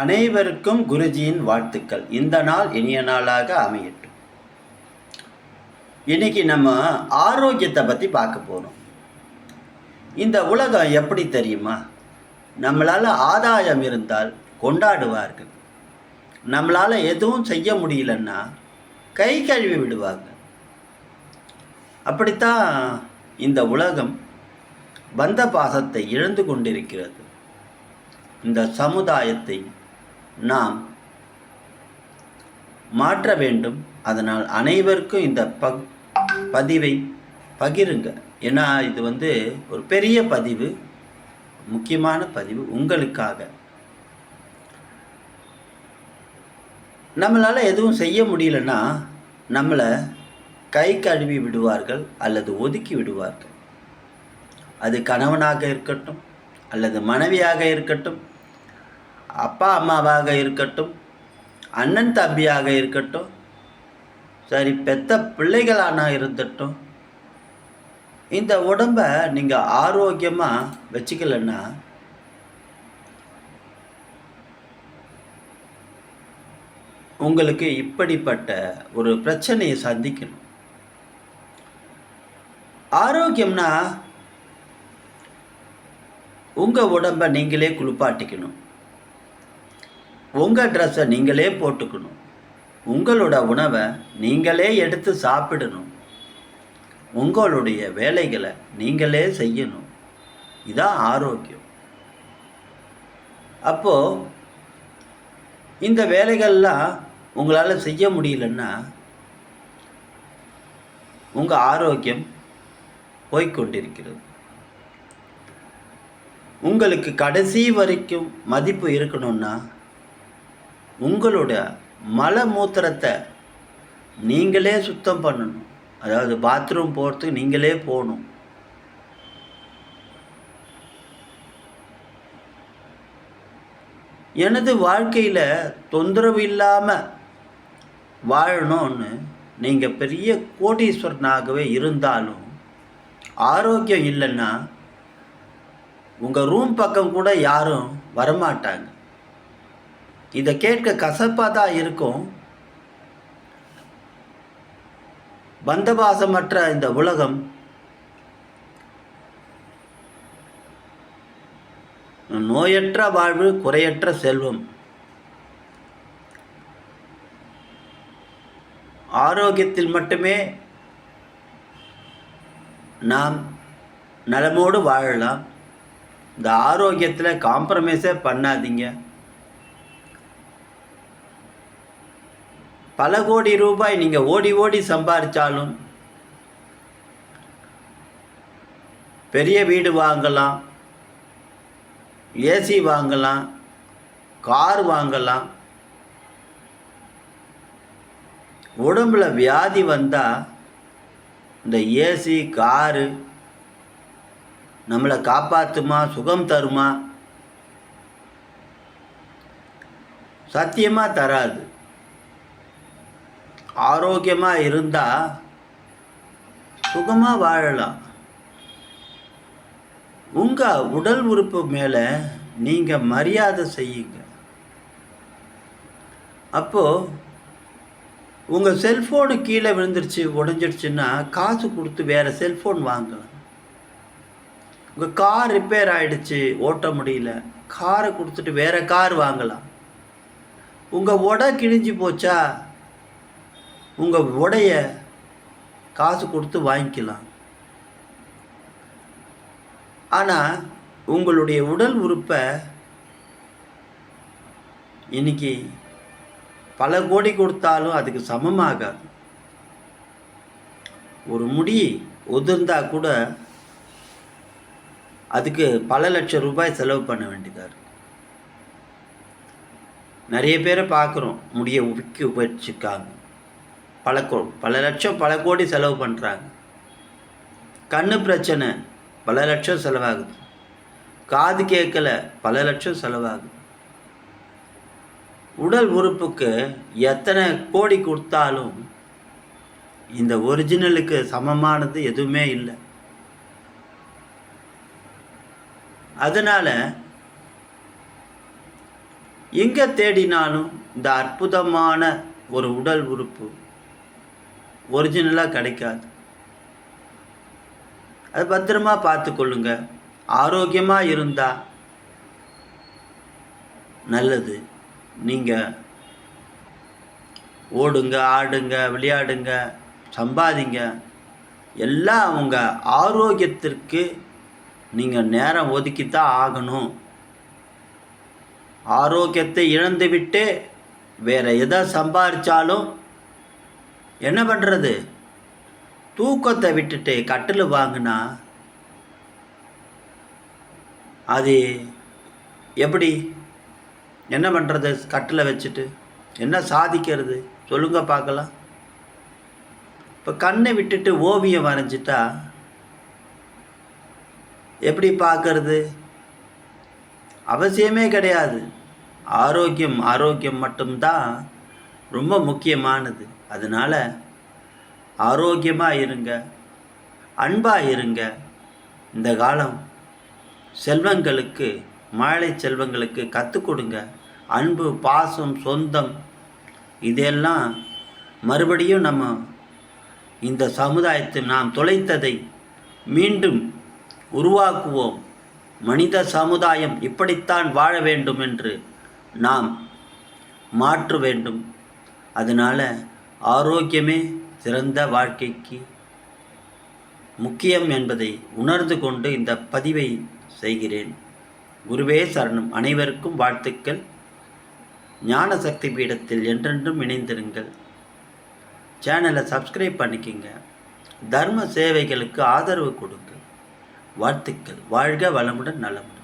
அனைவருக்கும் குருஜியின் வாழ்த்துக்கள். இந்த நாள் இனிய நாளாக அமையட்டும். இன்னைக்கு நம்ம ஆரோக்கியத்தை பற்றி பார்க்க போகிறோம் இந்த உலகம் எப்படி தெரியுமா? நம்மளால் ஆதாயம் இருந்தால் கொண்டாடுவார்கள். நம்மளால் எதுவும் செய்ய முடியலன்னா கை கழுவி விடுவாங்க. அப்படித்தான் இந்த உலகம் பந்த பாசத்தை இழந்து கொண்டிருக்கிறது. இந்த சமுதாயத்தை நாம் மாற்ற வேண்டும். அதனால் அனைவருக்கும் இந்த ப பதிவை பகிருங்க. ஏன்னா இது வந்து ஒரு பெரிய பதிவு முக்கியமான பதிவு உங்களுக்காக. நம்மளால் எதுவும் செய்ய முடியலன்னா நம்மளை கை கழுவி விடுவார்கள் அல்லது ஒதுக்கி விடுவார்கள். அது கணவனாக இருக்கட்டும் அல்லது மனைவியாக இருக்கட்டும் அப்பா அம்மாவாக இருக்கட்டும் அண்ணன் தம்பியாக இருக்கட்டும் சரி பெத்த பிள்ளைகளானா இருந்துட்டும் இந்த உடம்பை நீங்கள் ஆரோக்கியமாக வச்சுக்கலன்னா உங்களுக்கு இப்படிப்பட்ட ஒரு பிரச்சனையை சந்திக்கணும். ஆரோக்கியம்னா உங்கள் உடம்பை நீங்களே குளிப்பாட்டிக்கணும். உங்கள் ட்ரெஸ்ஸை நீங்களே போட்டுக்கணும். உங்களோட உணவை நீங்களே எடுத்து சாப்பிடணும். உங்களுடைய வேலைகளை நீங்களே செய்யணும். இதான் ஆரோக்கியம். அப்போது இந்த வேலைகள்லாம் உங்களால் செய்ய முடியலன்னா உங்கள் ஆரோக்கியம் போய்க்கொண்டிருக்கிறது. உங்களுக்கு கடைசி வரைக்கும் மதிப்பு இருக்கணும்னா உங்களோட மல மூத்திரத்தை நீங்களே சுத்தம் பண்ணணும். அதாவது பாத்ரூம் போகிறதுக்கு நீங்களே போகணும். எனது வாழ்க்கையில் தொந்தரவு இல்லாமல் வாழணும்னு நீங்கள் பெரிய கோடீஸ்வரனாகவே இருந்தாலும் ஆரோக்கியம் இல்லைன்னா உங்கள் ரூம் பக்கம் கூட யாரும் வரமாட்டாங்க. இதை கேட்க கசப்பாக தான் இருக்கும். பந்தபாசமற்ற இந்த உலகம் நோயற்ற வாழ்வு குறையற்ற செல்வம். ஆரோக்கியத்தில் மட்டுமே நாம் நலமோடு வாழலாம். இந்த ஆரோக்கியத்தில் காம்ப்ரமைஸே பண்ணாதீங்க. பல கோடி ரூபாய் நீங்கள் ஓடி ஓடி சம்பாதிச்சாலும் பெரிய வீடு வாங்கலாம் ஏசி வாங்கலாம் கார் வாங்கலாம். உடம்புல வியாதி வந்தால் இந்த ஏசி காரு நம்மளை காப்பாற்றுமா சுகம் தருமா? சத்தியமாக தராது. ஆரோக்கியமாக இருந்தால் சுகமாக வாழலாம். உங்கள் உடல் உறுப்பு மேலே நீங்கள் மரியாதை செய்யுங்க. அப்போது உங்கள் செல்ஃபோனு கீழே விழுந்துருச்சு உடஞ்சிடுச்சுன்னா காசு கொடுத்து வேறு செல்ஃபோன் வாங்கலாம். உங்கள் கார் ரிப்பேர் ஆகிடுச்சு ஓட்ட முடியல. காரை கொடுத்துட்டு வேறு கார் வாங்கலாம். உங்கள் உடை கிழிஞ்சு போச்சா உங்கள் உடைய காசு கொடுத்து வாங்கிக்கலாம். ஆனால் உங்களுடைய உடல் உறுப்பை இன்னைக்கு பல கோடி கொடுத்தாலும் அதுக்கு சமமாகாது. ஒரு முடி உதிர்ந்தா கூட அதுக்கு பல லட்சம் ரூபாய் செலவு பண்ண வேண்டியதாக இருக்குது நிறைய பேரை பார்க்குறோம் முடியை உக்கி வச்சுருக்காங்க. பல கோ பல லட்சம் பல கோடி செலவு பண்ணுறாங்க கண்ணு பிரச்சனை பல லட்சம் செலவாகுது. காது கேட்கல பல லட்சம் செலவாகுது. உடல் உறுப்புக்கு எத்தனை கோடி கொடுத்தாலும் இந்த ஒரிஜினலுக்கு சமமானது எதுவுமே இல்லை. அதனால் எங்கே தேடினாலும் இந்த அற்புதமான ஒரு உடல் உறுப்பு ஒரிஜினலாக கிடைக்காது. அது பத்திரமா பார்த்துக்கொள்ளுங்க ஆரோக்கியமாக இருந்தால் நல்லது. நீங்கள் ஓடுங்க ஆடுங்க விளையாடுங்க சம்பாதிங்க. எல்லாம் அவங்க ஆரோக்கியத்திற்கு நீங்கள் நேரம் ஒதுக்கித்தான் ஆகணும். ஆரோக்கியத்தை இழந்துவிட்டு வேறு எதை சம்பாதிச்சாலும் என்ன பண்ணுறது தூக்கத்தை விட்டுட்டு கட்டில் வாங்கினா அது எப்படி? என்ன பண்ணுறது கட்டில் வச்சுட்டு? என்ன சாதிக்கிறது? சொல்லுங்க பார்க்கலாம். இப்போ கண்ணை விட்டுட்டு ஓவியம் வரைஞ்சிட்டா எப்படி பார்க்கறது? அவசியமே கிடையாது. ஆரோக்கியம் ஆரோக்கியம் மட்டும்தான் ரொம்ப முக்கியமானது. அதனால் ஆரோக்கியமாக இருங்க அன்பாக இருங்க. இந்த காலம் செல்வங்களுக்கு மாலை செல்வங்களுக்கு கற்றுக் கொடுங்க. அன்பு பாசம் சொந்தம் இதெல்லாம் மறுபடியும் நம்ம இந்த சமுதாயத்தில் நாம் தொலைத்ததை மீண்டும் உருவாக்குவோம். மனித சமுதாயம் இப்படித்தான் வாழ வேண்டும் என்று நாம் மாற்ற வேண்டும். அதனால் ஆரோக்கியமே சிறந்த வாழ்க்கைக்கு முக்கியம் என்பதை உணர்ந்து கொண்டு இந்த பதிவை செய்கிறேன். குருவே சரணம். அனைவருக்கும் வாழ்த்துக்கள். ஞான சக்தி பீடத்தில் என்றென்றும் இணைந்திருங்கள். சேனலை சப்ஸ்கிரைப் பண்ணிக்கிங்க. தர்ம சேவைகளுக்கு ஆதரவு கொடுங்க வாழ்த்துக்கள். வாழ்க வளமுடன் நலமுடன்.